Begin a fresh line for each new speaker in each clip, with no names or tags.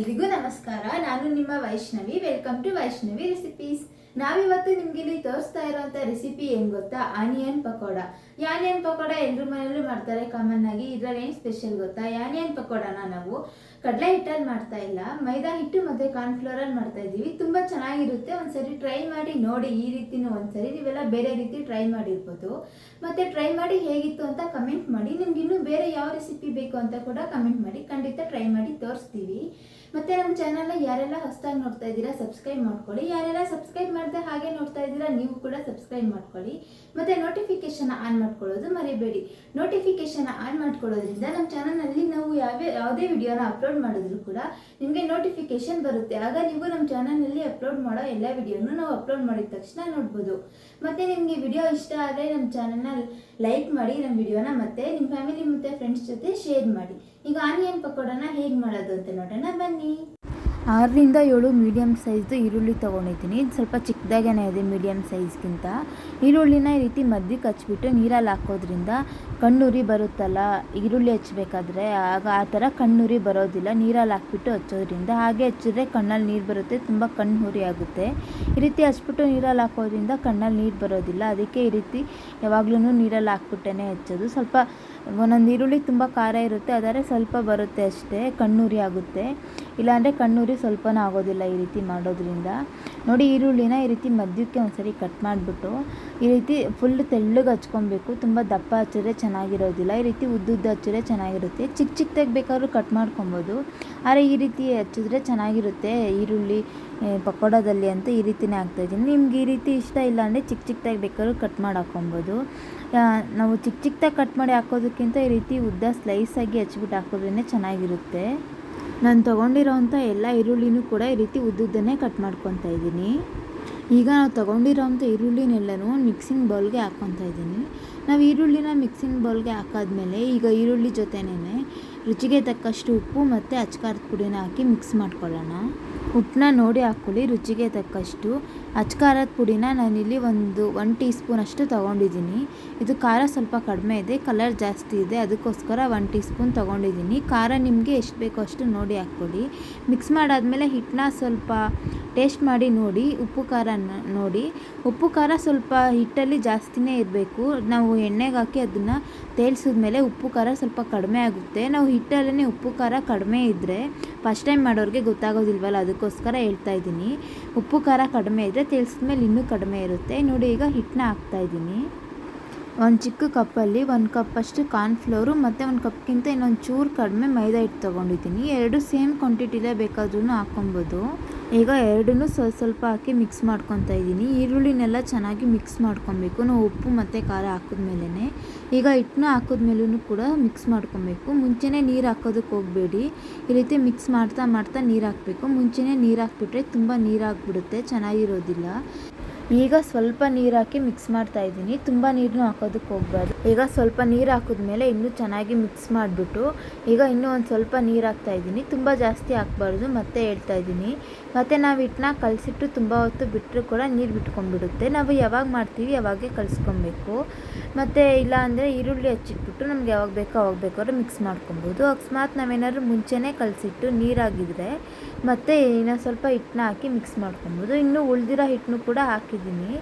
ಎಲ್ರಿಗೂ ನಮಸ್ಕಾರ. ನಾನು ನಿಮ್ಮ Vaishnavi. Welcome to Vaishnavi recipes ನಾವಿವತ್ತು ನಿಮ್ಗೆ ಇಲ್ಲಿ ತೋರಿಸ್ತಾ ಇರೋಂಥ ರೆಸಿಪಿ ಏನು ಗೊತ್ತಾ? ಆನಿಯನ್ ಪಕೋಡ. ಯಾನಿಯನ್ ಪಕೋಡ ಎಲ್ಲರ ಮನೆಯಲ್ಲೂ ಮಾಡ್ತಾರೆ. ಕಾಮನ್ ಆಗಿ ಇದ್ರಲ್ಲಿ ಏನು ಸ್ಪೆಷಲ್ ಗೊತ್ತಾ? ಯಾನಿಯನ್ ಪಕೋಡನ ನಾವು ಕಡಲೆ ಹಿಟ್ಟಲ್ಲಿ ಮಾಡ್ತಾ ಇಲ್ಲ. ಮೈದಾ ಹಿಟ್ಟು ಮತ್ತೆ ಕಾರ್ನ್ಫ್ಲೋರ್ ಅಲ್ಲಿ ಮಾಡ್ತಾ ಇದೀವಿ ತುಂಬಾ ಚೆನ್ನಾಗಿರುತ್ತೆ. ಒಂದ್ಸರಿ ಟ್ರೈ ಮಾಡಿ ನೋಡಿ. ಈ ರೀತಿನೂ ಒಂದ್ಸರಿ ನೀವೆಲ್ಲ ಬೇರೆ ರೀತಿ ಟ್ರೈ ಮಾಡಿರ್ಬೋದು. ಮತ್ತೆ ಟ್ರೈ ಮಾಡಿ ಹೇಗಿತ್ತು ಅಂತ ಕಮೆಂಟ್ ಮಾಡಿ. ನಿಮ್ಗೆ ಇನ್ನೂ ಬೇರೆ ಯಾವ ರೆಸಿಪಿ ಬೇಕು ಅಂತ ಕೂಡ ಕಮೆಂಟ್ ಮಾಡಿ. ಖಂಡಿತ ಟ್ರೈ ಮಾಡಿ ತೋರಿಸ್ತೀವಿ. ಮತ್ತೆ ನಮ್ಮ ಚಾನಲ್ನ ಯಾರೆಲ್ಲ ಹೊಸದಾಗಿ ನೋಡ್ತಾ ಇದ್ದೀರಾ ಸಬ್ಸ್ಕ್ರೈಬ್ ಮಾಡ್ಕೊಳ್ಳಿ. ಯಾರೆಲ್ಲ ಸಬ್ಸ್ಕ್ರೈಬ್ ಮಾಡದೆ ಹಾಗೆ ನೋಡ್ತಾ ಇದ್ದೀರಾ, ನೀವು ಕೂಡ ಸಬ್ಸ್ಕ್ರೈಬ್ ಮಾಡ್ಕೊಳ್ಳಿ. ಮತ್ತೆ ನೋಟಿಫಿಕೇಶನ್ ಆನ್ ಮಾಡ್ಕೊಳ್ಳೋದು ಮರಿಬೇಡಿ. ನೋಟಿಫಿಕೇಶನ್ ಆನ್ ಮಾಡ್ಕೊಳ್ಳೋದ್ರಿಂದ ನಮ್ಮ ಚಾನಲ್ನಲ್ಲಿ ನಾವು ಯಾವ್ಯಾವ ಯಾವುದೇ ವಿಡಿಯೋನ ಅಪ್ಲೋಡ್ ಮಾಡಿದ್ರು ಕೂಡ ನಿಮಗೆ ನೋಟಿಫಿಕೇಶನ್ ಬರುತ್ತೆ. ಆಗ ನೀವು ನಮ್ಮ ಚಾನಲ್ನಲ್ಲಿ ಅಪ್ಲೋಡ್ ಮಾಡೋ ಎಲ್ಲ ವಿಡಿಯೋನು ನಾವು ಅಪ್ಲೋಡ್ ಮಾಡಿದ ತಕ್ಷಣ ನೋಡ್ಬೋದು. ಮತ್ತೆ ನಿಮಗೆ ವಿಡಿಯೋ ಇಷ್ಟ ಆದರೆ ನಮ್ಮ ಚಾನಲ್ನ ಲೈಕ್ ಮಾಡಿ ನಮ್ಮ ವಿಡಿಯೋನ ಮತ್ತೆ ನಿಮ್ಮ ಫ್ಯಾಮಿಲಿ ಮತ್ತು ಫ್ರೆಂಡ್ಸ್ ಜೊತೆ ಶೇರ್ ಮಾಡಿ. ಈಗ ಆನಿಯನ್ ಪಕೋಡನ ಹೇಗೆ ಮಾಡೋದು ಅಂತ ನೋಡೋಣ ಬನ್ನಿ.
ಆರರಿಂದ ಏಳು ಮೀಡಿಯಮ್ ಸೈಜ್ದು ಈರುಳ್ಳಿ ತೊಗೊಂಡಿದ್ದೀನಿ. ಸ್ವಲ್ಪ ಚಿಕ್ಕದಾಗೇನೆ ಇದೆ ಮೀಡಿಯಮ್ ಸೈಜ್ಗಿಂತ ಈರುಳ್ಳಿನ ಈ ರೀತಿ ಮಧ್ಯಕ್ಕೆ ಹಚ್ಬಿಟ್ಟು ನೀರಲ್ಲಿ ಹಾಕೋದ್ರಿಂದ ಕಣ್ಣುರಿ ಬರುತ್ತಲ್ಲ, ಈರುಳ್ಳಿ ಹಚ್ಬೇಕಾದ್ರೆ ಆಗ ಆ ಥರ ಕಣ್ಣುರಿ ಬರೋದಿಲ್ಲ. ನೀರಲ್ಲಿ ಹಾಕ್ಬಿಟ್ಟು ಹಚ್ಚೋದ್ರಿಂದ ಹಾಗೆ ಹಚ್ಚಿದ್ರೆ ಕಣ್ಣಲ್ಲಿ ನೀರು ಬರುತ್ತೆ, ತುಂಬ ಕಣ್ಣು ಹುರಿ ಆಗುತ್ತೆ. ಈ ರೀತಿ ಹಚ್ಬಿಟ್ಟು ನೀರಲ್ಲಿ ಹಾಕೋದ್ರಿಂದ ಕಣ್ಣಲ್ಲಿ ನೀರು ಬರೋದಿಲ್ಲ. ಅದಕ್ಕೆ ಈ ರೀತಿ ಯಾವಾಗ್ಲೂ ನೀರಲ್ಲಿ ಹಾಕ್ಬಿಟ್ಟೇ ಹಚ್ಚೋದು. ಸ್ವಲ್ಪ ಒಂದೊಂದು ಈರುಳ್ಳಿ ತುಂಬ ಖಾರ ಇರುತ್ತೆ ಆದರೆ ಸ್ವಲ್ಪ ಬರುತ್ತೆ ಅಷ್ಟೇ, ಕಣ್ಣುರಿ ಆಗುತ್ತೆ. ಇಲ್ಲಾಂದರೆ ಕಣ್ಣುರಿ ಸ್ವಲ್ಪನೂ ಆಗೋದಿಲ್ಲ ಈ ರೀತಿ ಮಾಡೋದ್ರಿಂದ. ನೋಡಿ ಈರುಳ್ಳಿನ ಈ ರೀತಿ ಮಧ್ಯಕ್ಕೆ ಒಂದ್ಸರಿ ಕಟ್ ಮಾಡಿಬಿಟ್ಟು ಈ ರೀತಿ ಫುಲ್ ತೆಳ್ಳಗೆ ಹಚ್ಕೊಬೇಕು. ತುಂಬ ದಪ್ಪ ಹಚ್ಚಿದ್ರೆ ಚೆನ್ನಾಗಿರೋದಿಲ್ಲ. ಈ ರೀತಿ ಉದ್ದುದ್ದ ಹಚ್ಚಿದ್ರೆ ಚೆನ್ನಾಗಿರುತ್ತೆ. ಚಿಕ್ಕ ಚಿಕ್ಕದಾಗಿ ಬೇಕಾದ್ರೂ ಕಟ್ ಮಾಡ್ಕೊಬೋದು. ಆದರೆ ಈ ರೀತಿ ಹಚ್ಚಿದ್ರೆ ಚೆನ್ನಾಗಿರುತ್ತೆ ಈರುಳ್ಳಿ ಪಕೋಡದಲ್ಲಿ ಅಂತ ಈ ರೀತಿನೇ ಹಾಕ್ತಾಯಿದ್ದೀನಿ ನಿಮ್ಗೆ ಈ ರೀತಿ ಇಷ್ಟ ಇಲ್ಲ ಅಂದರೆ ಚಿಕ್ಕ ಚಿಕ್ಕದಾಗಿ ಬೇಕಾದ್ರೂ ಕಟ್ ಮಾಡಿ ಹಾಕ್ಕೊಬೋದು ನಾವು ಚಿಕ್ಕ ಚಿಕ್ಕದಾಗಿ ಕಟ್ ಮಾಡಿ ಹಾಕೋದಕ್ಕಿಂತ ಈ ರೀತಿ ಉದ್ದ ಸ್ಲೈಸಾಗಿ ಹಚ್ಬಿಟ್ಟು ಹಾಕೋದ್ರೇ ಚೆನ್ನಾಗಿರುತ್ತೆ. ನಾನು ತೊಗೊಂಡಿರೋವಂಥ ಎಲ್ಲ ಈರುಳ್ಳಿನೂ ಕೂಡ ಈ ರೀತಿ ಉದ್ದುದ್ದನ್ನೇ ಕಟ್ ಮಾಡ್ಕೊತಾ ಇದ್ದೀನಿ. ಈಗ ನಾವು ತೊಗೊಂಡಿರೋವಂಥ ಈರುಳ್ಳಿನೆಲ್ಲನೂ ಮಿಕ್ಸಿಂಗ್ ಬೌಲ್ಗೆ ಹಾಕ್ಕೊತಾ ಇದ್ದೀನಿ. ನಾವು ಈರುಳ್ಳಿನ ಮಿಕ್ಸಿಂಗ್ ಬೌಲ್ಗೆ ಹಾಕಾದ್ಮೇಲೆ ಈಗ ಈರುಳ್ಳಿ ಜೊತೆನೇ ರುಚಿಗೆ ತಕ್ಕಷ್ಟು ಉಪ್ಪು ಮತ್ತು ಅಚ್ಕಾರದ ಪುಡಿನ ಹಾಕಿ ಮಿಕ್ಸ್ ಮಾಡ್ಕೊಳ್ಳೋಣ. ಉಪ್ಪನ್ನ ನೋಡಿ ಹಾಕ್ಕೊಳ್ಳಿ, ರುಚಿಗೆ ತಕ್ಕಷ್ಟು ಅಚ್ಕಾರದ ಪುಡಿನ ನಾನಿಲ್ಲಿ ಒಂದು ಒನ್ ಟೀ ಸ್ಪೂನ್ ಅಷ್ಟು ತೊಗೊಂಡಿದ್ದೀನಿ. ಇದು ಖಾರ ಸ್ವಲ್ಪ ಕಡಿಮೆ ಇದೆ ಕಲರ್ ಜಾಸ್ತಿ ಇದೆ, ಅದಕ್ಕೋಸ್ಕರ ಒನ್ ಟೀ ಸ್ಪೂನ್ ತೊಗೊಂಡಿದ್ದೀನಿ. ಖಾರ ನಿಮಗೆ ಎಷ್ಟು ಬೇಕೋ ಅಷ್ಟು ನೋಡಿ ಹಾಕ್ಕೊಳ್ಳಿ. ಮಿಕ್ಸ್ ಮಾಡಾದಮೇಲೆ ಹಿಟ್ಟನ್ನ ಸ್ವಲ್ಪ ಟೇಸ್ಟ್ ಮಾಡಿ ನೋಡಿ, ಉಪ್ಪು ಖಾರ ನೋಡಿ. ಉಪ್ಪು ಖಾರ ಸ್ವಲ್ಪ ಹಿಟ್ಟಲ್ಲಿ ಜಾಸ್ತಿನೇ ಇರಬೇಕು. ನಾವು ಎಣ್ಣೆಗೆ ಹಾಕಿ ಅದನ್ನು ತೇಲ್ಸಿದ್ಮೇಲೆ ಉಪ್ಪು ಖಾರ ಸ್ವಲ್ಪ ಕಡಿಮೆ ಆಗುತ್ತೆ. ನಾವು ಹಿಟ್ಟಲ್ಲೇ ಉಪ್ಪು ಖಾರ ಕಡಿಮೆ ಇದ್ದರೆ ಫಸ್ಟ್ ಟೈಮ್ ಮಾಡೋರಿಗೆ ಗೊತ್ತಾಗೋದಿಲ್ವಲ್ಲ, ಅದಕ್ಕೋಸ್ಕರ ಹೇಳ್ತಾ ಇದ್ದೀನಿ. ಉಪ್ಪು ಖಾರ ಕಡಿಮೆ ಇದ್ದರೆ ತೇಲ್ಸಿದ್ಮೇಲೆ ಇನ್ನೂ ಕಡಿಮೆ ಇರುತ್ತೆ. ನೋಡಿ, ಈಗ ಹಿಟ್ಟನ್ನ ಹಾಕ್ತಾ ಇದ್ದೀನಿ. ಒಂದು ಚಿಕ್ಕ ಕಪ್ಪಲ್ಲಿ ಒಂದು ಕಾರ್ನ್ ಕಾರ್ನ್ಫ್ಲೋರು ಮತ್ತು ಒಂದು ಕಪ್ಗಿಂತ ಇನ್ನೊಂದು ಚೂರು ಕಡಿಮೆ ಮೈದಾ ಹಿಟ್ಟು ತೊಗೊಂಡಿದ್ದೀನಿ. ಎರಡು ಸೇಮ್ ಕ್ವಾಂಟಿಟಿಲೇ ಬೇಕಾದ್ರೂ ಹಾಕ್ಕೊಬೋದು. ಈಗ ಎರಡನ್ನೂ ಸ್ವಲ್ಪ ಸ್ವಲ್ಪ ಹಾಕಿ ಮಿಕ್ಸ್ ಮಾಡ್ಕೊತಾ ಇದ್ದೀನಿ. ಈರುಳ್ಳಿನೆಲ್ಲ ಚೆನ್ನಾಗಿ ಮಿಕ್ಸ್ ಮಾಡ್ಕೊಬೇಕು. ನಾವು ಉಪ್ಪು ಮತ್ತು ಖಾರ ಹಾಕಿದ್ಮೇಲೆ ಈಗ ಹಿಟ್ಟನ್ನ ಹಾಕಿದ್ಮೇಲೂ ಕೂಡ ಮಿಕ್ಸ್ ಮಾಡ್ಕೊಬೇಕು. ಮುಂಚೆನೇ ನೀರು ಹಾಕೋದಕ್ಕೆ ಹೋಗಬೇಡಿ. ಈ ರೀತಿ ಮಿಕ್ಸ್ ಮಾಡ್ತಾ ಮಾಡ್ತಾ ನೀರು ಹಾಕಬೇಕು. ಮುಂಚೆನೇ ನೀರು ಹಾಕಿಬಿಟ್ರೆ ತುಂಬ ನೀರು ಹಾಕ್ಬಿಡುತ್ತೆ ಚೆನ್ನಾಗಿರೋದಿಲ್ಲ. ಈಗ ಸ್ವಲ್ಪ ನೀರು ಹಾಕಿ ಮಿಕ್ಸ್ ಮಾಡ್ತಾ ಇದ್ದೀನಿ. ತುಂಬ ನೀರನ್ನು ಹಾಕೋದಕ್ಕೆ ಹೋಗ್ಬಾರ್ದು. ಈಗ ಸ್ವಲ್ಪ ನೀರು ಹಾಕಿದ್ಮೇಲೆ ಇನ್ನೂ ಚೆನ್ನಾಗಿ ಮಿಕ್ಸ್ ಮಾಡಿಬಿಟ್ಟು, ಈಗ ಇನ್ನೂ ಒಂದು ಸ್ವಲ್ಪ ನೀರು ಹಾಕ್ತಾ ಇದ್ದೀನಿ. ತುಂಬ ಜಾಸ್ತಿ ಹಾಕ್ಬಾರ್ದು, ಮತ್ತೆ ಹೇಳ್ತಾ ಇದ್ದೀನಿ. ಮತ್ತು ನಾವು ಹಿಟ್ಟನ್ನ ಕಲಸಿಟ್ಟು ತುಂಬ ಹೊತ್ತು ಬಿಟ್ಟರು ಕೂಡ ನೀರು ಬಿಟ್ಕೊಂಡ್ಬಿಡುತ್ತೆ. ನಾವು ಯಾವಾಗ ಮಾಡ್ತೀವಿ ಯಾವಾಗೇ ಕಲಿಸ್ಕೊಬೇಕು. ಮತ್ತು ಇಲ್ಲ ಅಂದರೆ ಈರುಳ್ಳಿ ಹಚ್ಚಿಟ್ಬಿಟ್ಟು ನಮ್ಗೆ ಯಾವಾಗ ಬೇಕೋ ಅವಾಗ ಬೇಕಾದ್ರೂ ಮಿಕ್ಸ್ ಮಾಡ್ಕೊಬೋದು. ಅಕಸ್ಮಾತ್ ನಾವೇನಾದ್ರೂ ಮುಂಚೆನೇ ಕಲಸಿಟ್ಟು ನೀರಾಗಿದ್ರೆ ಮತ್ತು ಇನ್ನೊಂದು ಸ್ವಲ್ಪ ಹಿಟ್ಟನ್ನ ಹಾಕಿ ಮಿಕ್ಸ್ ಮಾಡ್ಕೊಬೋದು. ಇನ್ನೂ ಉಳಿದಿರೋ ಹಿಟ್ಟನ್ನು ಕೂಡ ಹಾಕಿದ್ದೀನಿ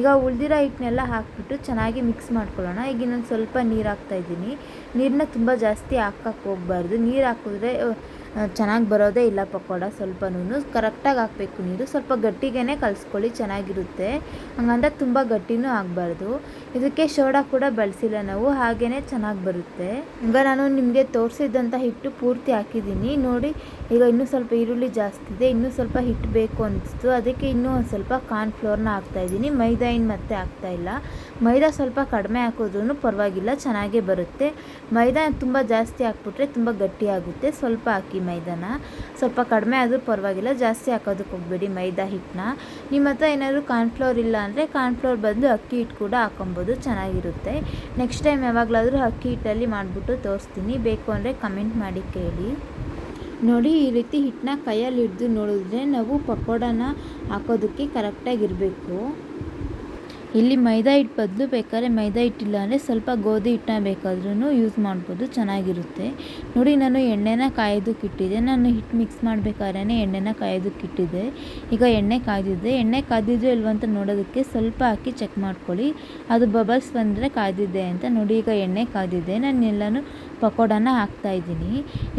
ಈಗ ಉಳಿದಿರೋ ಹಿಟ್ಟನ್ನೆಲ್ಲ ಹಾಕ್ಬಿಟ್ಟು ಚೆನ್ನಾಗಿ ಮಿಕ್ಸ್ ಮಾಡ್ಕೊಳ್ಳೋಣ. ಈಗ ಇನ್ನೊಂದು ಸ್ವಲ್ಪ ನೀರು ಹಾಕ್ತಾಯಿದ್ದೀನಿ ನೀರನ್ನ ತುಂಬ ಜಾಸ್ತಿ ಹಾಕಕ್ಕೆ ಹೋಗ್ಬಾರ್ದು. ನೀರು ಹಾಕಿದ್ರೆ ಚೆನ್ನಾಗಿ ಬರೋದೇ ಇಲ್ಲ ಪಕೋಡ ಸ್ವಲ್ಪನೂ ಕರೆಕ್ಟಾಗಿ ಹಾಕಬೇಕು ನೀರು. ಸ್ವಲ್ಪ ಗಟ್ಟಿಗೆ ಕಲಿಸ್ಕೊಳ್ಳಿ, ಚೆನ್ನಾಗಿರುತ್ತೆ. ಹಂಗಂದ್ರೆ ತುಂಬ ಗಟ್ಟಿನೂ ಆಗಬಾರ್ದು. ಇದಕ್ಕೆ ಶೋಡಾ ಕೂಡ ಬಳಸಿಲ್ಲ ನಾವು. ಹಾಗೆಯೇ ಚೆನ್ನಾಗಿ ಬರುತ್ತೆ. ಈಗ ನಾನು ನಿಮಗೆ ತೋರಿಸಿದಂಥ ಹಿಟ್ಟು ಪೂರ್ತಿ ಹಾಕಿದ್ದೀನಿ. ನೋಡಿ ಈಗ ಇನ್ನೂ ಸ್ವಲ್ಪ ಈರುಳ್ಳಿ ಜಾಸ್ತಿ ಇದೆ, ಇನ್ನೂ ಸ್ವಲ್ಪ ಹಿಟ್ಟು ಬೇಕು ಅನಿಸ್ತು. ಅದಕ್ಕೆ ಇನ್ನೂ ಒಂದು ಸ್ವಲ್ಪ ಕಾರ್ನ್ಫ್ಲೋರ್ನ ಹಾಕ್ತಾಯಿದ್ದೀನಿ ಮೈದಾ ಇನ್ನು ಮತ್ತೆ ಹಾಕ್ತಾ ಇಲ್ಲ. ಮೈದಾ ಸ್ವಲ್ಪ ಕಡಿಮೆ ಹಾಕಿದ್ರೂ ಪರವಾಗಿಲ್ಲ, ಚೆನ್ನಾಗೇ ಬರುತ್ತೆ. ಮೈದಾ ತುಂಬ ಜಾಸ್ತಿ ಹಾಕ್ಬಿಟ್ರೆ ತುಂಬ ಗಟ್ಟಿ ಆಗುತ್ತೆ. ಸ್ವಲ್ಪ ಹಾಕಿ ಮೈದಾನ. ಸ್ವಲ್ಪ ಕಡಿಮೆ ಆದರೂ ಪರವಾಗಿಲ್ಲ, ಜಾಸ್ತಿ ಹಾಕೋದಕ್ಕೆ ಹೋಗಬೇಡಿ ಮೈದಾ ಹಿಟ್ಟನ್ನ. ನಿಮ್ಮ ಹತ್ರ ಏನಾದರೂ ಕಾರ್ನ್ಫ್ಲೋರ್ ಇಲ್ಲ ಅಂದರೆ ಕಾರ್ನ್ಫ್ಲೋರ್ ಬದಲು ಅಕ್ಕಿ ಹಿಟ್ಟು ಕೂಡ ಹಾಕೊಬೋದು, ಚೆನ್ನಾಗಿರುತ್ತೆ. ನೆಕ್ಸ್ಟ್ ಟೈಮ್ ಯಾವಾಗಲಾದರೂ ಅಕ್ಕಿ ಹಿಟ್ಟಲ್ಲಿ ಮಾಡಿಬಿಟ್ಟು ತೋರಿಸ್ತೀನಿ. ಬೇಕು ಅಂದರೆ ಕಮೆಂಟ್ ಮಾಡಿ ಕೇಳಿ. ನೋಡಿ, ಈ ರೀತಿ ಹಿಟ್ಟನ್ನ ಕೈಯಲ್ಲಿ ಹಿಡಿದು ನೋಡಿದ್ರೆ ನಾವು ಪಕೋಡನ ಹಾಕೋದಕ್ಕೆ ಕರೆಕ್ಟಾಗಿರಬೇಕು. ಇಲ್ಲಿ ಮೈದಾ ಹಿಟ್ಟು ಬದಲು ಬೇಕಾದ್ರೆ ಮೈದಾ ಹಿಟ್ಟಿಲ್ಲ ಅಂದರೆ ಸ್ವಲ್ಪ ಗೋಧಿ ಹಿಟ್ಟನ್ನ ಬೇಕಾದ್ರೂ ಯೂಸ್ ಮಾಡ್ಬೋದು, ಚೆನ್ನಾಗಿರುತ್ತೆ. ನೋಡಿ, ನಾನು ಎಣ್ಣೆನ ಕಾಯೋದಕ್ಕೆ ಇಟ್ಟಿದ್ದೆ. ನಾನು ಹಿಟ್ಟು ಮಿಕ್ಸ್ ಮಾಡಬೇಕಾದ್ರೆ ಎಣ್ಣೆನ ಕಾಯೋದಕ್ಕೆ ಇಟ್ಟಿದ್ದೆ. ಈಗ ಎಣ್ಣೆ ಕಾದಿದೆ ಎಣ್ಣೆ ಕಾದಿದ್ರೂ ಇಲ್ವಂತ ನೋಡೋದಕ್ಕೆ ಸ್ವಲ್ಪ ಹಾಕಿ ಚೆಕ್ ಮಾಡ್ಕೊಳ್ಳಿ. ಅದು ಬಬಲ್ಸ್ ಬಂದರೆ ಕಾದಿದೆ ಅಂತ ನೋಡಿ, ಈಗ ಎಣ್ಣೆ ಕಾದಿದೆ ನಾನು ಎಲ್ಲನೂ ಪಕೋಡನ ಹಾಕ್ತಾ ಇದ್ದೀನಿ.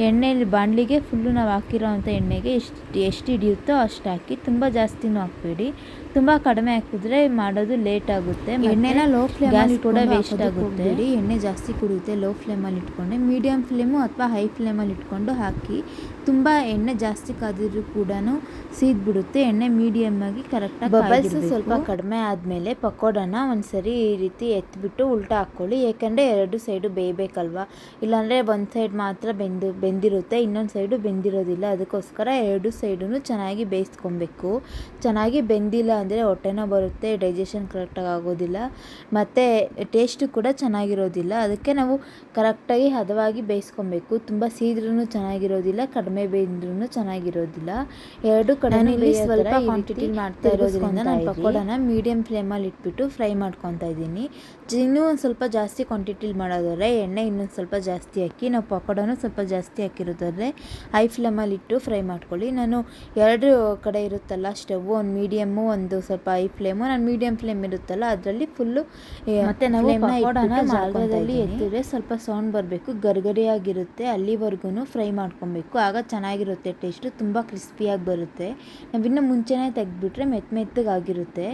ಎಣ್ಣೆಲಿ ಬಾಣಲಿಗೆ ಫುಲ್ಲು ನಾವು ಹಾಕಿರೋ ಅಂಥ ಎಣ್ಣೆಗೆ ಎಷ್ಟು ಎಷ್ಟು ಹಿಡಿಯುತ್ತೋ ಅಷ್ಟು ಹಾಕಿ ತುಂಬ ಜಾಸ್ತಿನೂ ಹಾಕ್ಬೇಡಿ. ತುಂಬ ಕಡಿಮೆ ಹಾಕಿದ್ರೆ ಮಾಡೋದು ಲೇಟ್ ಆಗುತ್ತೆ ಎಣ್ಣೆನ ಲೋ ಫ್ಲೇಮಲ್ಲಿ ಕೂಡ ವೇಸ್ಟ್ ಆಗುತ್ತೆ. ಎಣ್ಣೆ ಜಾಸ್ತಿ ಕುಡಿಯುತ್ತೆ ಲೋ ಫ್ಲೇಮಲ್ಲಿ ಇಟ್ಕೊಂಡೆ ಮೀಡಿಯಮ್ ಫ್ಲೇಮು ಅಥವಾ ಹೈ ಫ್ಲೇಮಲ್ಲಿ ಇಟ್ಕೊಂಡು ಹಾಕಿ ತುಂಬ ಎಣ್ಣೆ ಜಾಸ್ತಿ ಕಾದಿದ್ರು ಕೂಡ ಸೀದ್ಬಿಡುತ್ತೆ. ಎಣ್ಣೆ ಮೀಡಿಯಮ್ ಆಗಿ ಕರೆಕ್ಟಾಗಿ ಬಬಲ್ಸ್ ಸ್ವಲ್ಪ ಕಡಿಮೆ ಆದಮೇಲೆ ಪಕೋಡನ ಒಂದ್ಸರಿ ಈ ರೀತಿ ಎತ್ಬಿಟ್ಟು ಉಲ್ಟಾ ಹಾಕ್ಕೊಳ್ಳಿ ಯಾಕಂದ್ರೆ ಎರಡು ಸೈಡು ಬೇಯಬೇಕಲ್ವಾ? ಇಲ್ಲಾಂದರೆ ಒಂದು ಸೈಡ್ ಮಾತ್ರ ಬೆಂದು ಬೆಂದಿರುತ್ತೆ ಇನ್ನೊಂದು ಸೈಡು ಬೆಂದಿರೋದಿಲ್ಲ. ಅದಕ್ಕೋಸ್ಕರ ಎರಡು ಸೈಡೂ ಚೆನ್ನಾಗಿ ಬೇಯಿಸ್ಕೊಬೇಕು. ಚೆನ್ನಾಗಿ ಬೆಂದಿಲ್ಲ ಅಂದರೆ ಹೊಟ್ಟೆನೋ ಬರುತ್ತೆ ಡೈಜೆಷನ್ ಕರೆಕ್ಟಾಗಿ ಆಗೋದಿಲ್ಲ. ಮತ್ತು ಟೇಸ್ಟು ಕೂಡ ಚೆನ್ನಾಗಿರೋದಿಲ್ಲ. ಅದಕ್ಕೆ ನಾವು ಕರೆಕ್ಟಾಗಿ ಹದವಾಗಿ ಬೇಯಿಸ್ಕೊಬೇಕು. ತುಂಬ ಸೀದ್ರೂ ಚೆನ್ನಾಗಿರೋದಿಲ್ಲ ಕಡಿಮೆ ಬೆಂದ್ರೂ ಚೆನ್ನಾಗಿರೋದಿಲ್ಲ. ಎರಡು ಕಡೆ ಸ್ವಲ್ಪ ಕ್ವಾಂಟಿಟಿ ಮಾಡ್ತಾ ಇರೋದ್ರಿಂದ ನಾನು ಪಕೋಡನ ಮೀಡಿಯಮ್ ಫ್ಲೇಮಲ್ಲಿ ಇಟ್ಬಿಟ್ಟು ಫ್ರೈ ಮಾಡ್ಕೊತಾ ಇದ್ದೀನಿ. ಇನ್ನೂ ಒಂದು ಸ್ವಲ್ಪ ಜಾಸ್ತಿ ಕ್ವಾಂಟಿಟಿಲಿ ಮಾಡೋದಾದ್ರೆ ಎಣ್ಣೆ ಇನ್ನೊಂದು ಸ್ವಲ್ಪ ಜಾಸ್ತಿ ಹಾಕಿ ನಾವು ಪಕೋಡನೂ ಸ್ವಲ್ಪ ಜಾಸ್ತಿ ಹಾಕಿರೋದಾದ್ರೆ ಹೈ ಫ್ಲೇಮಲ್ಲಿ ಇಟ್ಟು ಫ್ರೈ ಮಾಡ್ಕೊಳ್ಳಿ. ನಾನು ಎರಡು ಕಡೆ ಇರುತ್ತಲ್ಲ ಸ್ಟವ್ ಒಂದು ಮೀಡಿಯಮ್ಮು ಒಂದು ಸ್ವಲ್ಪ ಹೈ ಫ್ಲೇಮು ನಾನು ಮೀಡಿಯಮ್ ಫ್ಲೇಮ್ ಇರುತ್ತಲ್ಲ ಅದರಲ್ಲಿ ಫುಲ್ಲು ಮತ್ತೆ ನಾವು ಜಾಗದಲ್ಲಿ ಎತ್ತಿದ್ರೆ ಸ್ವಲ್ಪ ಸೌಂಡ್ ಬರಬೇಕು ಗರ್ಗರಿಯಾಗಿರುತ್ತೆ ಅಲ್ಲಿವರೆಗೂ ಫ್ರೈ ಮಾಡ್ಕೊಬೇಕು ಆಗ ಚೆನ್ನಾಗಿರುತ್ತೆ ಟೇಸ್ಟು ತುಂಬ ಕ್ರಿಸ್ಪಿಯಾಗಿ ಬರುತ್ತೆ. ನಾವಿನ್ನು ಮುಂಚೆನೇ ತೆಗೆದ್ಬಿಟ್ರೆ ಮೆತ್ತ ಮೆತ್ತಗಾಗಿರುತ್ತೆ.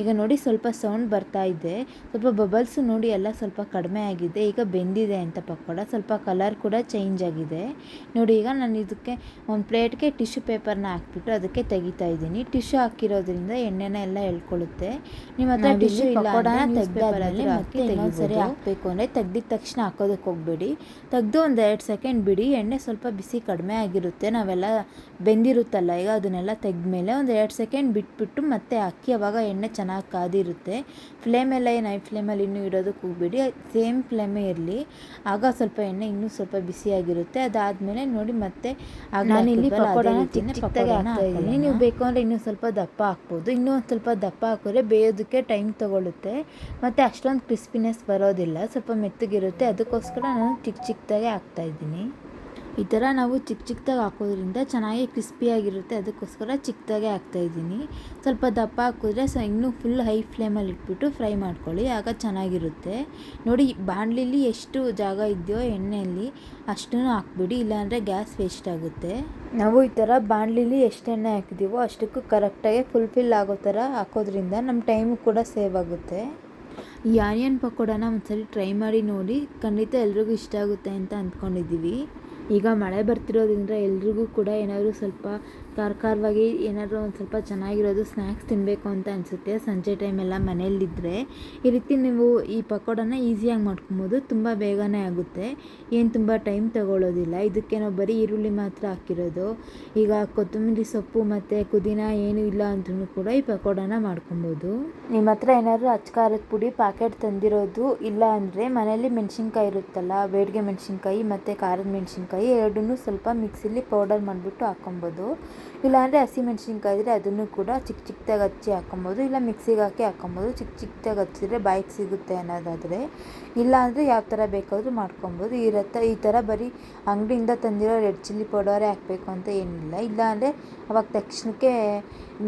ಈಗ ನೋಡಿ ಸ್ವಲ್ಪ ಸೌಂಡ್ ಬರ್ತಾ ಇದೆ. ಸ್ವಲ್ಪ ಬಬಲ್ಸ್ ನೋಡಿ ಎಲ್ಲ ಸ್ವಲ್ಪ ಕಡಿಮೆ ಆಗಿದೆ. ಈಗ ಬೆಂದಿದೆ ಅಂತ ಪಕೋಡ. ಸ್ವಲ್ಪ ಕಲರ್ ಕೂಡ ಚೇಂಜ್ ಆಗಿದೆ. ನೋಡಿ ಈಗ ನಾನು ಇದಕ್ಕೆ ಒಂದು ಪ್ಲೇಟ್ಗೆ ಟಿಶ್ಯೂ ಪೇಪರ್ನ ಹಾಕ್ಬಿಟ್ಟು ಅದಕ್ಕೆ ತೆಗಿತಾ ಇದ್ದೀನಿ. ಟಿಶ್ಯೂ ಹಾಕಿರೋದ್ರಿಂದ ಎಣ್ಣೆನ ಎಲ್ಲ ಎಳ್ಕೊಳ್ಳುತ್ತೆ. ನಿಮ್ಮ ಹತ್ರ ಟಿಶ್ಯೂ ಇಲ್ಲ
ಪಕೋಡನ
ತೆಗ್ದಲ್ಲಿ
ಮತ್ತೆ
ಹಾಕಿ
ಸರಿ.
ಹಾಕಬೇಕು ಅಂದರೆ ತೆಗ್ದಿದ ತಕ್ಷಣ ಹಾಕೋದಕ್ಕೆ ಹೋಗಬೇಡಿ. ತೆಗೆದು ಒಂದು ಎರಡು ಸೆಕೆಂಡ್ ಬಿಡಿ. ಎಣ್ಣೆ ಸ್ವಲ್ಪ ಬಿಸಿ ಕಡಿಮೆ ಆಗಿರುತ್ತೆ. ನಾವೆಲ್ಲ ಬೆಂದಿರುತ್ತಲ್ಲ ಈಗ ಅದನ್ನೆಲ್ಲ ತೆಗೆದ್ಮೇಲೆ ಒಂದು ಎರಡು ಸೆಕೆಂಡ್ ಬಿಟ್ಬಿಟ್ಟು ಮತ್ತೆ ಹಾಕಿ ಅವಾಗ ಎಣ್ಣೆ ಚೆನ್ನಾಗಿ ಕಾದಿರುತ್ತೆ. ಫ್ಲೇಮೆಲ್ಲ ಏನು ಐ ಫ್ಲೇಮಲ್ಲಿ ಇನ್ನೂ ಇಡೋದಕ್ಕೆ ಹೋಗ್ಬೇಡಿ. ಸೇಮ್ ಫ್ಲೇಮೇ ಇರಲಿ. ಆಗ ಸ್ವಲ್ಪ ಎಣ್ಣೆ ಇನ್ನೂ ಸ್ವಲ್ಪ ಬಿಸಿಯಾಗಿರುತ್ತೆ ಅದಾದಮೇಲೆ ನೋಡಿ ಮತ್ತೆ
ನಾನಿಲ್ಲಿ ಪಕೋಡನ
ಚಿಕ್ಕ
ಚಿಕ್ಕ ಚಿಕ್ಕದಾಗಿ ಹಾಕ್ತಾ ಇದ್ದೀನಿ.
ನೀವು ಬೇಕು ಅಂದರೆ ಇನ್ನೂ ಸ್ವಲ್ಪ ದಪ್ಪ ಹಾಕ್ಬೋದು. ಇನ್ನೂ ಒಂದು ಸ್ವಲ್ಪ ದಪ್ಪ ಹಾಕಿದ್ರೆ ಬೇಯೋದಕ್ಕೆ ಟೈಮ್ ತೊಗೊಳುತ್ತೆ. ಮತ್ತು ಅಷ್ಟೊಂದು ಕ್ರಿಸ್ಪಿನೆಸ್ ಬರೋದಿಲ್ಲ. ಸ್ವಲ್ಪ ಮೆತ್ತಗಿರುತ್ತೆ. ಅದಕ್ಕೋಸ್ಕರ ನಾನು ಚಿಕ್ಕ ಚಿಕ್ಕದಾಗೆ ಹಾಕ್ತಾ ಇದ್ದೀನಿ. ಈ ಥರ ನಾವು ಚಿಕ್ಕ ಚಿಕ್ಕದಾಗಿ ಹಾಕೋದ್ರಿಂದ ಚೆನ್ನಾಗಿ ಕ್ರಿಸ್ಪಿಯಾಗಿರುತ್ತೆ. ಅದಕ್ಕೋಸ್ಕರ ಚಿಕ್ಕದಾಗೆ ಹಾಕ್ತಾ ಇದ್ದೀನಿ. ಸ್ವಲ್ಪ ದಪ್ಪ ಹಾಕಿದ್ರೆ ಸ ಇನ್ನೂ ಫುಲ್ ಹೈ ಫ್ಲೇಮಲ್ಲಿ ಇಟ್ಬಿಟ್ಟು ಫ್ರೈ ಮಾಡ್ಕೊಳ್ಳಿ. ಆಗ ಚೆನ್ನಾಗಿರುತ್ತೆ. ನೋಡಿ, ಬಾಣಲಿಲಿ ಎಷ್ಟು ಜಾಗ ಇದೆಯೋ ಎಣ್ಣೆಯಲ್ಲಿ ಅಷ್ಟನ್ನು ಹಾಕ್ಬಿಡಿ. ಇಲ್ಲಾಂದರೆ ಗ್ಯಾಸ್ ವೇಸ್ಟ್ ಆಗುತ್ತೆ. ನಾವು ಈ ಥರ ಬಾಣಲಿಲಿ ಎಷ್ಟು ಎಣ್ಣೆ ಹಾಕಿದ್ದೀವೋ ಅಷ್ಟಕ್ಕೂ ಕರೆಕ್ಟಾಗಿ ಫುಲ್ಫಿಲ್ ಆಗೋ ಥರ ಹಾಕೋದ್ರಿಂದ ನಮ್ಮ ಟೈಮು ಕೂಡ ಸೇವ್ ಆಗುತ್ತೆ. ಈ ಆನಿಯನ್ ಪಕೋಡನ ಒಂದ್ಸರಿ ಟ್ರೈ ಮಾಡಿ ನೋಡಿ. ಖಂಡಿತ ಎಲ್ರಿಗೂ ಇಷ್ಟ ಆಗುತ್ತೆ ಅಂತ ಅಂದ್ಕೊಂಡಿದ್ದೀವಿ. ಈಗ ಮಳೆ ಬರ್ತಿರೋದ್ರಿಂದ ಎಲ್ರಿಗೂ ಕೂಡ ಏನಾದರೂ ಸ್ವಲ್ಪ ಖಾರ ಖಾರವಾಗಿ ಏನಾದರೂ ಒಂದು ಸ್ವಲ್ಪ ಚೆನ್ನಾಗಿರೋದು ಸ್ನ್ಯಾಕ್ಸ್ ತಿನ್ನಬೇಕು ಅಂತ ಅನಿಸುತ್ತೆ. ಸಂಜೆ ಟೈಮೆಲ್ಲ ಮನೆಯಲ್ಲಿದ್ದರೆ ಈ ರೀತಿ ನೀವು ಈ ಪಕೋಡನ ಈಸಿಯಾಗಿ ಮಾಡ್ಕೊಬೋದು. ತುಂಬ ಬೇಗನೆ ಆಗುತ್ತೆ. ಏನು ತುಂಬ ಟೈಮ್ ತಗೊಳ್ಳೋದಿಲ್ಲ ಇದಕ್ಕೆ ನಾವು ಬರೀ ಈರುಳ್ಳಿ ಮಾತ್ರ ಹಾಕಿರೋದು. ಈಗ ಕೊತ್ತಂಬರಿ ಸೊಪ್ಪು ಮತ್ತು ಪುದೀನ ಏನೂ ಇಲ್ಲ ಅಂದ್ರೂ ಕೂಡ ಈ ಪಕೋಡನ ಮಾಡ್ಕೊಬೋದು. ನಿಮ್ಮ ಹತ್ರ ಏನಾದರೂ ಅಚ್ಚಕಾರದ ಪುಡಿ ಪ್ಯಾಕೆಟ್ ತಂದಿರೋದು ಇಲ್ಲ ಅಂದರೆ ಮನೆಯಲ್ಲಿ ಮೆಣಸಿನ್ಕಾಯಿ ಇರುತ್ತಲ್ಲ, ಬೇಡಿಗೆ ಮೆಣಸಿನ್ಕಾಯಿ ಮತ್ತು ಖಾರದ ಮೆಣಸಿನ್ಕಾಯಿ ಎರಡನ್ನೂ ಸ್ವಲ್ಪ ಮಿಕ್ಸಿಲಿ ಪೌಡರ್ ಮಾಡಿಬಿಟ್ಟು ಹಾಕೊಬೋದು. ಇಲ್ಲಾಂದರೆ ಹಸಿ ಮೆಣಸಿನ್ಕಾಯಿ ಇದ್ದರೆ ಅದನ್ನು ಕೂಡ ಚಿಕ್ಕ ಚಿಕ್ಕದಾಗಿ ಹಚ್ಚಿ ಹಾಕೊಬೋದು ಇಲ್ಲ ಮಿಕ್ಸಿಗೆ ಹಾಕಿ ಹಾಕೊಬೋದು ಚಿಕ್ಕ ಚಿಕ್ಕದಾಗಿ ಹಚ್ಚಿದ್ರೆ ಬಾಯಿಗೆ ಸಿಗುತ್ತೆ ಅನ್ನೋದಾದರೆ. ಇಲ್ಲ ಅಂದರೆ ಯಾವ ಥರ ಬೇಕಾದರೂ ಮಾಡ್ಕೊಬೋದು. ಈ ರಥ, ಈ ಥರ ಬರೀ ಅಂಗಡಿಯಿಂದ ತಂದಿರೋ ರೆಡ್ ಚಿಲ್ಲಿ ಪೌಡರೇ ಹಾಕಬೇಕು ಅಂತ ಏನಿಲ್ಲ. ಇಲ್ಲ ಅಂದರೆ ಅವಾಗ ತಕ್ಷಣಕ್ಕೆ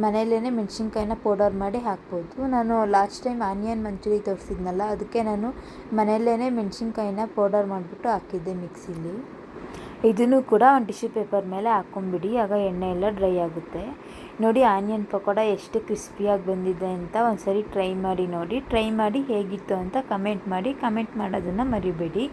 ಮನೆಯಲ್ಲೇ ಮೆಣಸಿನ್ಕಾಯಿನ ಪೌಡರ್ ಮಾಡಿ ಹಾಕ್ಬೋದು. ನಾನು ಲಾಸ್ಟ್ ಟೈಮ್ ಆನಿಯನ್ ಮಂಚೂರಿ ತೋರಿಸಿದ್ನಲ್ಲ, ಅದಕ್ಕೆ ನಾನು ಮನೆಯಲ್ಲೇ ಮೆಣಸಿನ್ಕಾಯಿನ ಪೌಡರ್ ಮಾಡಿಬಿಟ್ಟು ಹಾಕಿದ್ದೆ ಮಿಕ್ಸಿಲಿ. ಇದನ್ನು ಕೂಡ ಒಂದು ಟಿಶ್ಯೂ ಪೇಪರ್ ಮೇಲೆ ಹಾಕೊಂಬಿಡಿ ಆಗ ಎಣ್ಣೆ ಎಲ್ಲ ಡ್ರೈ ಆಗುತ್ತೆ. ನೋಡಿ ಆನಿಯನ್ ಪಕೋಡ ಎಷ್ಟು ಕ್ರಿಸ್ಪಿಯಾಗಿ ಬಂದಿದೆ ಅಂತ ಒಂದ್ಸರಿ ಟ್ರೈ ಮಾಡಿ ನೋಡಿ. ಟ್ರೈ ಮಾಡಿ ಹೇಗಿತ್ತು ಅಂತ ಕಮೆಂಟ್ ಮಾಡಿ. ಕಮೆಂಟ್ ಮಾಡೋದನ್ನು ಮರಿಬೇಡಿ.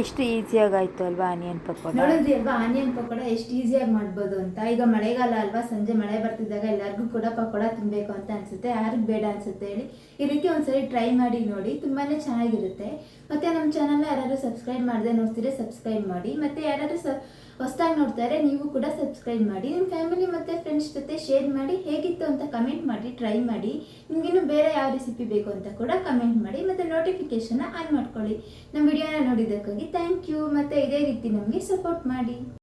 ಎಷ್ಟು ಈಸಿಯಾಗಿ ಆಯಿತು ಅಲ್ವಾ ಆನಿಯನ್ ಪಕೋಡ?
ನೋಡಿದ್ರಿ ಅಲ್ವಾ, ಆನಿಯನ್ ಪಕೋಡ ಎಷ್ಟು ಈಸಿಯಾಗಿ ಮಾಡ್ಬೋದು ಅಂತ. ಈಗ ಮಳೆಗಾಲ ಅಲ್ವಾ, ಸಂಜೆ ಮಳೆ ಬರ್ತಿದ್ದಾಗ ಎಲ್ಲರಿಗೂ ಕೂಡ ಪಕೋಡ ತಿನ್ನಬೇಕು ಅಂತ ಅನಿಸುತ್ತೆ. ಯಾರಿಗೂ ಬೇಡ ಅನಿಸುತ್ತೆ ಹೇಳಿ. ಈ ರೀತಿ ಒಂದ್ಸರಿ ಟ್ರೈ ಮಾಡಿ ನೋಡಿ. ತುಂಬಾ ಚೆನ್ನಾಗಿರುತ್ತೆ. ಮತ್ತು ನಮ್ಮ ಚಾನಲ್ನ ಯಾರಾದರೂ ಸಬ್ಸ್ಕ್ರೈಬ್ ಮಾಡದೆ ನೋಡ್ತೀರಿ ಸಬ್ಸ್ಕ್ರೈಬ್ ಮಾಡಿ. ಮತ್ತು ಯಾರಾದರೂ ಸ ಹೊಸ್ದಾಗಿ ನೋಡ್ತಾರೆ, ನೀವು ಕೂಡ ಸಬ್ಸ್ಕ್ರೈಬ್ ಮಾಡಿ. ನಿಮ್ಮ ಫ್ಯಾಮಿಲಿ ಮತ್ತೆ ಫ್ರೆಂಡ್ಸ್ ಜೊತೆ ಶೇರ್ ಮಾಡಿ ಹೇಗಿತ್ತು ಅಂತ ಕಮೆಂಟ್ ಮಾಡಿ ಟ್ರೈ ಮಾಡಿ. ನಿಮಗಿನ್ನು ಬೇರೆ ಯಾವ ರೆಸಿಪಿ ಬೇಕು ಅಂತ ಕೂಡ ಕಮೆಂಟ್ ಮಾಡಿ ಮತ್ತೆ ನೋಟಿಫಿಕೇಶನ್ ಆನ್ ಮಾಡ್ಕೊಳ್ಳಿ. ನಮ್ಮ ವಿಡಿಯೋನ ನೋಡಿದ್ದಕ್ಕಾಗಿ ಥ್ಯಾಂಕ್ ಯು ಮತ್ತೆ ಇದೇ ರೀತಿ ನಮಗೆ ಸಪೋರ್ಟ್ ಮಾಡಿ.